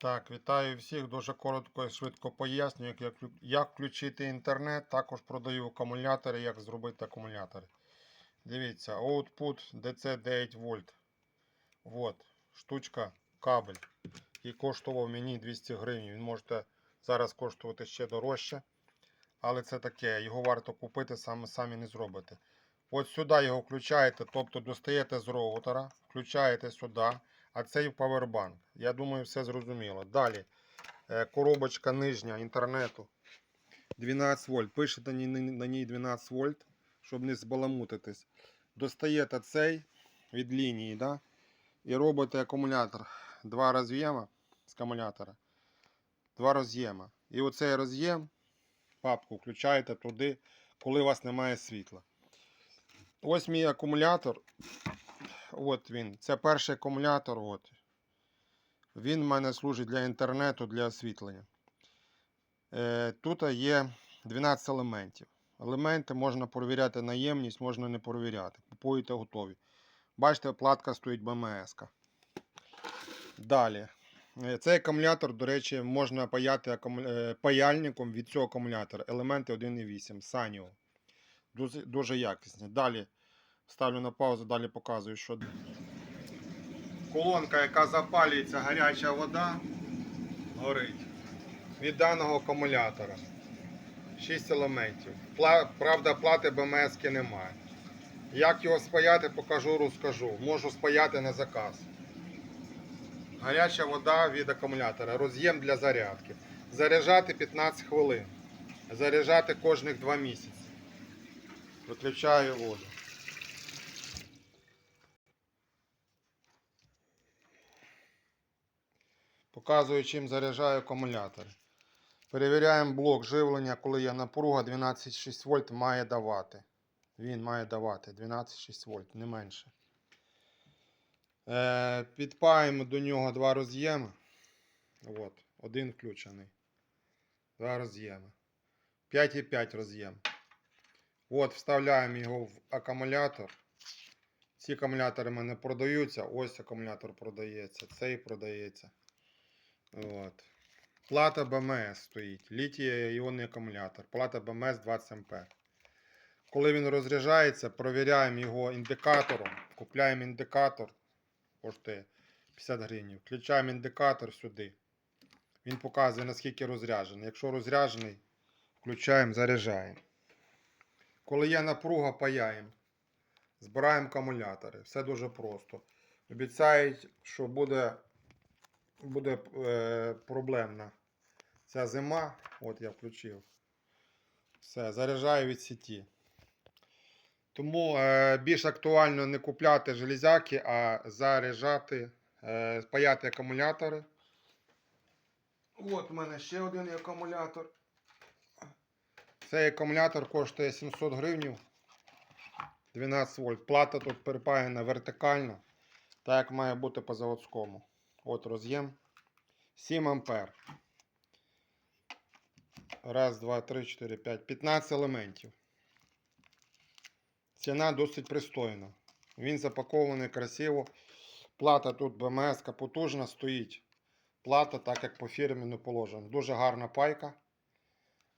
Так, вітаю всіх. Дуже коротко і швидко пояснюю, як, як, включити інтернет. Також продаю акумулятори, як зробити акумулятори. Дивіться, output DC 9 вольт. Вот, штучка, кабель. І коштував мені 200 гривень. Він може зараз коштувати ще дорожче. Але це таке, його варто купити, саме самі не зробите. От сюди його включаєте, тобто достаєте з роутера, включаєте сюди, а цей павербанк. Я думаю, все зрозуміло. Далі е, коробочка нижня інтернету 12 вольт. Пишете на ній 12 вольт, щоб не збаламутитись. Достаєте цей від лінії, да? і робите акумулятор. Два роз'єма з акумулятора. Два роз'єма. І оцей роз'єм, папку включаєте туди, коли у вас немає світла. Ось мій акумулятор. От він. Це перший акумулятор. От. Він в мене служить для інтернету, для освітлення. Е, тут є 12 елементів. Елементи можна перевіряти на ємність, можна не перевіряти. Купуєте готові. Бачите, платка стоїть БМС. Далі. Е, Цей акумулятор, до речі, можна паяти акуму... е, паяльником від цього акумулятора. Елементи 1,8 Саніо. Дуже, дуже якісні. Далі ставлю на паузу, далі показую, що. Колонка, яка запалюється гаряча вода, горить. Від даного акумулятора. 6 елементів. Правда, плати БМС немає. Як його спаяти, покажу, розкажу. Можу спаяти на заказ. Гаряча вода від акумулятора. Роз'єм для зарядки. Заряджати 15 хвилин. Заряджати кожних 2 місяці. Виключаю воду. Показую, чим заряджаю акумулятори. Перевіряємо блок живлення, коли є напруга 12,6 вольт має давати. Він має давати 12,6 вольт, не менше. Е, підпаємо до нього два роз'єми. От, один включений. Два роз'єми. 5,5 роз'єм. От, вставляємо його в акумулятор. Ці акумулятори в мене продаються. Ось акумулятор продається, цей продається. От. Плата БМС стоїть. Літій іонний акумулятор. Плата БМС 20 А. Коли він розряджається, провіряємо його індикатором. Купляємо індикатор. Коштує 50 гривень. Включаємо індикатор сюди. Він показує наскільки розряджений. Якщо розряджений, включаємо, заряджаємо. Коли є напруга, паяємо. Збираємо акумулятори. Все дуже просто. Обіцяють, що буде, буде е, проблемна ця зима. От я включив. Все, заряджаю від сіті. Тому е, більш актуально не купляти железяки, а заряджати, е, паяти акумулятори. От у мене ще один акумулятор. Цей акумулятор коштує 700 гривень. 12 вольт. Плата тут перепаяна вертикально, так як має бути по заводському. От роз'єм. 7 ампер. Раз, два, три, чотири, п'ять. 15 елементів. Ціна досить пристойна. Він запакований красиво. Плата тут БМС потужна стоїть. Плата, так як по фірмі не положено. Дуже гарна пайка.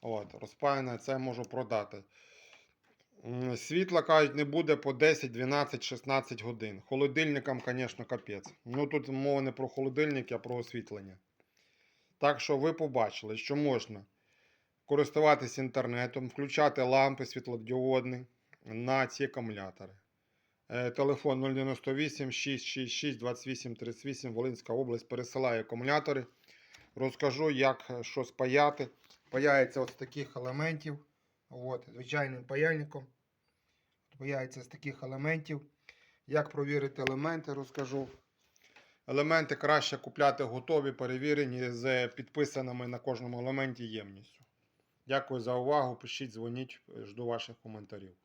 От, розпаяна, це можу продати. Світла, кажуть, не буде по 10, 12, 16 годин. Холодильникам, звісно, капець. Ну тут мова не про холодильник, а про освітлення. Так що ви побачили, що можна користуватися інтернетом, включати лампи світлодіодні на ці акумулятори. Е, Телефон 098 666 28 38 Волинська область пересилає акумулятори. Розкажу, як що спаяти. Паяється з таких елементів. От, звичайним паяльником. Паяється з таких елементів. Як провірити елементи, розкажу. Елементи краще купляти готові, перевірені з підписаними на кожному елементі ємністю. Дякую за увагу. Пишіть, дзвоніть, жду ваших коментарів.